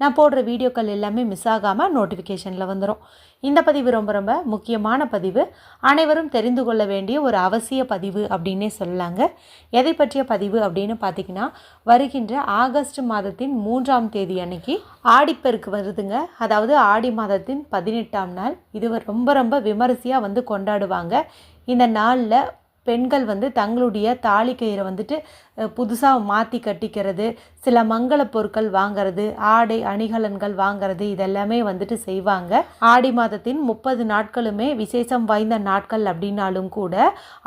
நான் போடுற வீடியோக்கள் எல்லாமே மிஸ் ஆகாமல் நோட்டிஃபிகேஷனில் வந்துடும் இந்த பதிவு ரொம்ப ரொம்ப முக்கியமான பதிவு. அனைவரும் தெரிந்து கொள்ள வேண்டிய ஒரு அவசிய பதிவு அப்படின்னே சொல்லலாங்க. எதை பற்றிய பதிவு அப்படின்னு பார்த்தீங்கன்னா வருகின்ற ஆகஸ்ட் மாதத்தின் மூன்றாம் தேதி அன்னைக்கு ஆடிப்பெருக்கு வருதுங்க. அதாவது ஆடி மாதத்தின் பதினெட்டாம் நாள். இது ரொம்ப ரொம்ப விமரிசையாக வந்து கொண்டாடுவாங்க. இந்த நாளில் பெண்கள் வந்து தங்களுடைய தாலி கயிறை வந்துட்டு புதுசாக மாற்றி கட்டிக்கிறது சில மங்கள பொருட்கள் வாங்கிறது ஆடை அணிகலன்கள் வாங்கிறது இதெல்லாமே வந்துட்டு செய்வாங்க. ஆடி மாதத்தின் முப்பது நாட்களுமே விசேஷம் வாய்ந்த நாட்கள் அப்படின்னாலும் கூட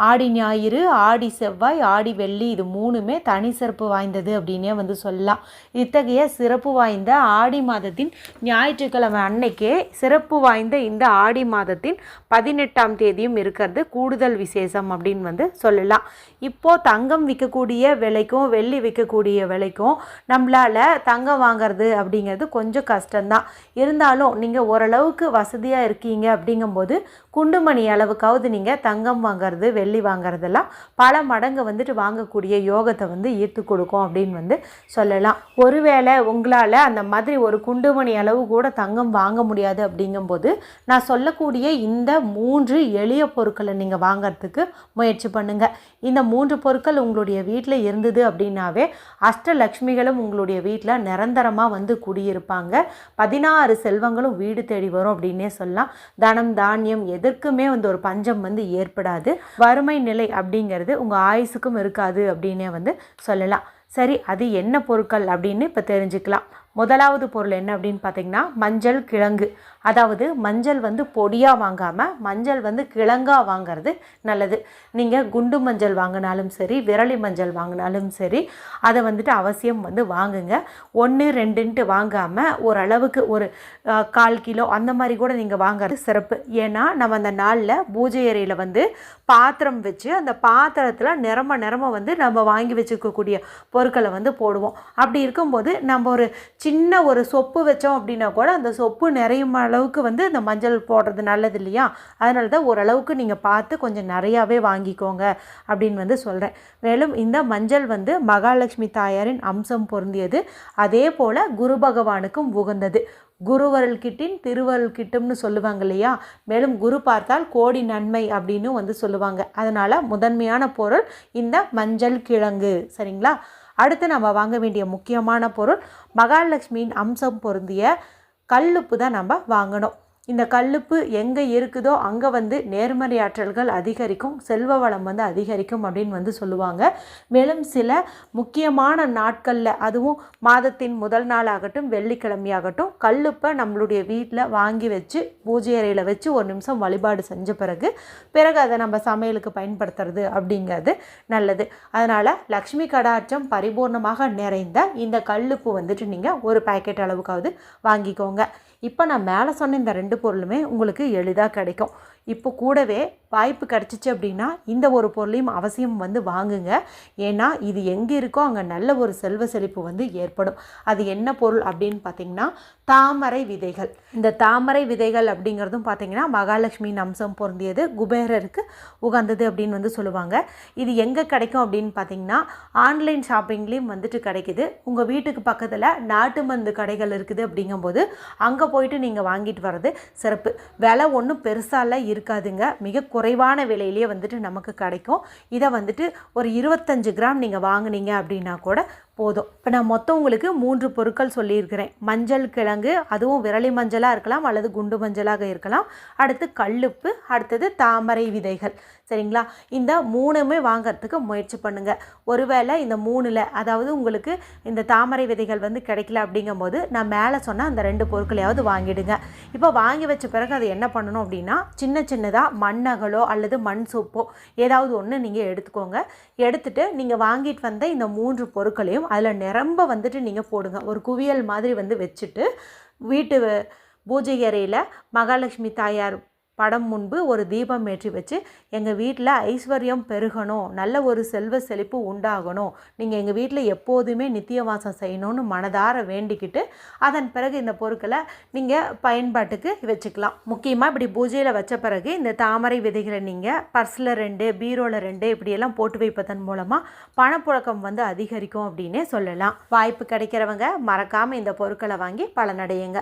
ஆடி ஞாயிறு ஆடி செவ்வாய் ஆடி வெள்ளி இது மூணுமே தனி சிறப்பு வாய்ந்தது அப்படின்னே வந்து சொல்லலாம். இத்தகைய சிறப்பு வாய்ந்த ஆடி மாதத்தின் ஞாயிற்றுக்கிழமை அன்னைக்கே சிறப்பு வாய்ந்த இந்த ஆடி மாதத்தின் பதினெட்டாம் தேதியும் இருக்கிறது. கூடுதல் விசேஷம் அப்படின்னு வந்து சொல்லலாம். இப்போது தங்கம் விற்கக்கூடிய விலைக்கும் வெள்ளி விற்கக்கூடிய விலைக்கும் நம்மளால் தங்கம் வாங்குறது அப்படிங்கிறது கொஞ்சம் கஷ்டம்தான். இருந்தாலும் நீங்கள் ஓரளவுக்கு வசதியாக இருக்கீங்க அப்படிங்கும்போது குண்டுமணி அளவுக்காவது நீங்கள் தங்கம் வாங்குறது வெள்ளி வாங்குறதெல்லாம் பல மடங்கு வந்துட்டு வாங்கக்கூடிய யோகத்தை வந்து ஈர்த்து கொடுக்கும் அப்படின்னு வந்து சொல்லலாம். ஒருவேளை உங்களால் அந்த மாதிரி ஒரு குண்டுமணி அளவு கூட தங்கம் வாங்க முடியாது அப்படிங்கும்போது நான் சொல்லக்கூடிய இந்த மூன்று எளிய பொருட்களை நீங்கள் வாங்கிறதுக்கு முயற்சி பண்ணுங்கள் இந்த மூன்று பொருட்கள் உங்களுடைய வீட்டில் இருந்தது அப்படின்னாவே அஷ்டலக்ஷ்மிகளும் உங்களுடைய வீட்டில் நிரந்தரமாக வந்து குடியிருப்பாங்க. பதினாறு செல்வங்களும் வீடு தேடி வரும் அப்படின்னே சொல்லலாம். தனம் தானியம் எதற்குமே வந்து ஒரு பஞ்சம் வந்து ஏற்படாது. வறுமை நிலை அப்படிங்கிறது உங்கள் ஆயுசுக்கும் இருக்காது அப்படின்னே வந்து சொல்லலாம். சரி அது என்ன பொருட்கள் அப்படின்னு இப்போ தெரிஞ்சுக்கலாம். முதலாவது பொருள் என்ன அப்படின்னு பார்த்தீங்கன்னா மஞ்சள் கிழங்கு. அதாவது மஞ்சள் வந்து பொடியாக வாங்காமல் மஞ்சள் வந்து கிழங்காக வாங்கிறது நல்லது. நீங்கள் குண்டு மஞ்சள் வாங்கினாலும் சரி விரலி மஞ்சள் வாங்கினாலும் சரி அதை வந்துட்டு அவசியம் வந்து வாங்குங்க. ஒன்று ரெண்டுன்ட்டு வாங்காமல் ஓரளவுக்கு ஒரு கால் கிலோ அந்த மாதிரி கூட நீங்கள் வாங்குறது சிறப்பு. ஏன்னா நம்ம அந்த நாளில் பூஜை அறையில் வந்து பாத்திரம் வச்சு அந்த பாத்திரத்தில் நிறம நிறம வந்து நம்ம வாங்கி வச்சுக்கக்கூடிய பொருட்களை வந்து போடுவோம். அப்படி இருக்கும்போது நம்ம ஒரு சின்ன ஒரு சொப்பு வச்சோம் அப்படின்னா கூட அந்த சொப்பு நிறையும் அளவுக்கு வந்து இந்த மஞ்சள் போடுறது நல்லது இல்லையா? அதனால தான் ஓரளவுக்கு நீங்கள் பார்த்து கொஞ்சம் நிறையாவே வாங்கிக்கோங்க அப்படின்னு வந்து சொல்கிறேன் மேலும் இந்த மஞ்சள் வந்து மகாலட்சுமி தாயாரின் அம்சம் பொருந்தியது. அதே போல் குரு பகவானுக்கும் உகந்தது. குருவருள் கிட்டின் திருவருள் கிட்டும்னு சொல்லுவாங்க இல்லையா? மேலும் குரு பார்த்தால் கோடி நன்மை அப்படின்னு வந்து சொல்லுவாங்க. அதனால் முதன்மையான பொருள் இந்த மஞ்சள் கிழங்கு. சரிங்களா? அடுத்து நம்ம வாங்க வேண்டிய முக்கியமான பொருள் மகாலட்சுமியின் அம்சம் பொருந்திய கல்லுப்பு தான் நம்ம வாங்கணும். இந்த கல்லுப்பு எங்கே இருக்குதோ அங்கே வந்து நேர்மறை ஆற்றல்கள் அதிகரிக்கும் செல்வ வளம் வந்து அதிகரிக்கும் அப்படின்னு வந்து சொல்லுவாங்க. மேலும் சில முக்கியமான நாட்களில் அதுவும் மாதத்தின் முதல் நாளாகட்டும் வெள்ளிக்கிழமையாகட்டும் கல்லுப்பை நம்மளுடைய வீட்டில் வாங்கி வச்சு பூஜை அறையில் வச்சு ஒரு நிமிஷம் வழிபாடு செஞ்ச பிறகு பிறகு அதை நம்ம சமையலுக்கு பயன்படுத்துறது அப்படிங்கிறது நல்லது. அதனால் லக்ஷ்மி கடாட்சம் பரிபூர்ணமாக நிறைந்த இந்த கல்லுப்பு வந்துட்டு நீங்கள் ஒரு பேக்கெட் அளவுக்காவது வாங்கிக்கோங்க. இப்போ நான் மேலே சொன்ன இந்த ரெண்டு பொருளுமே உங்களுக்கு எளிதாக கிடைக்கும். இப்போ கூடவே வாய்ப்பு கிடச்சிச்சு அப்படின்னா இந்த ஒரு பொருளையும் அவசியம் வந்து வாங்குங்க. ஏன்னா இது எங்கே இருக்கோ அங்கே நல்ல ஒரு செல்வ செழிப்பு வந்து ஏற்படும். அது என்ன பொருள் அப்படின்னு பார்த்தீங்கன்னா தாமரை விதைகள். இந்த தாமரை விதைகள் அப்படிங்கிறதும் பார்த்தீங்கன்னா மகாலட்சுமியின் அம்சம் பொருந்தியது குபேரருக்கு உகந்தது அப்படின்னு வந்து சொல்லுவாங்க. இது எங்கே கிடைக்கும் அப்படின்னு பார்த்தீங்கன்னா ஆன்லைன் ஷாப்பிங்லேயும் வந்துட்டு கிடைக்குது. உங்கள் வீட்டுக்கு பக்கத்தில் நாட்டு மருந்து கடைகள் இருக்குது அப்படிங்கும்போது அங்கே போயிட்டு நீங்கள் வாங்கிட்டு வர்றது சிறப்பு. விலை ஒன்றும் பெருசாலாம் இருக்காதுங்க. மிக குறைவான விலையிலேயே வந்துட்டு நமக்கு கிடைக்கும். இதை வந்துட்டு ஒரு இருபத்தஞ்சு கிராம் நீங்கள் வாங்குனீங்க அப்படின்னா கூட போதும். இப்போ நான் மொத்தம் உங்களுக்கு மூன்று பொருட்கள் சொல்லியிருக்கிறேன். மஞ்சள் கிழங்கு அதுவும் விரலி மஞ்சளாக இருக்கலாம் அல்லது குண்டு மஞ்சளாக இருக்கலாம். அடுத்து கல்லுப்பு அடுத்தது தாமரை விதைகள். சரிங்களா? இந்த மூணுமே வாங்கிறதுக்கு முயற்சி பண்ணுங்கள் ஒருவேளை இந்த மூணில் அதாவது உங்களுக்கு இந்த தாமரை விதைகள் வந்து கிடைக்கல அப்படிங்கும்போது நான் மேலே சொன்ன அந்த ரெண்டு பொருட்களையாவது வாங்கிடுங்க. இப்போ வாங்கி வச்ச பிறகு அதை என்ன பண்ணணும் அப்படின்னா சின்ன சின்னதாக மண்ணகலோ அல்லது மண் சோப்போ ஏதாவது ஒன்று நீங்கள் எடுத்துக்கோங்க. எடுத்துகிட்டு நீங்கள் வாங்கிட்டு வந்த இந்த மூன்று பொருட்களையும் அதில் நிரம்ப வந்துட்டு நீங்கள் போடுங்க. ஒரு குவியல் மாதிரி வந்து வச்சுட்டு வீட்டு பூஜை அறையில் மகாலட்சுமி தாயார் படம் முன்பு ஒரு தீபம் ஏற்றி வச்சு எங்கள் வீட்டில் ஐஸ்வர்யம் பெருகணும் நல்ல ஒரு செல்வ செழிப்பு உண்டாகணும். நீங்கள் எங்கள் வீட்டில் எப்போதுமே நித்திய வாசம் செய்யணும்னு மனதார வேண்டிக்கிட்டு அதன் பிறகு இந்த பொருட்களை நீங்கள் பயன்பாட்டுக்கு வச்சுக்கலாம். முக்கியமாக இப்படி பூஜையில் வச்ச பிறகு இந்த தாமரை விதைகளை நீங்கள் பர்ஸில் ரெண்டு பீரோவில் ரெண்டு இப்படியெல்லாம் போட்டு வைப்பதன் மூலமாக பணப்புழக்கம் வந்து அதிகரிக்கும் அப்படின்னே சொல்லலாம். வாய்ப்பு கிடைக்கிறவங்க மறக்காமல் இந்த பொருட்களை வாங்கி பலனடையுங்க.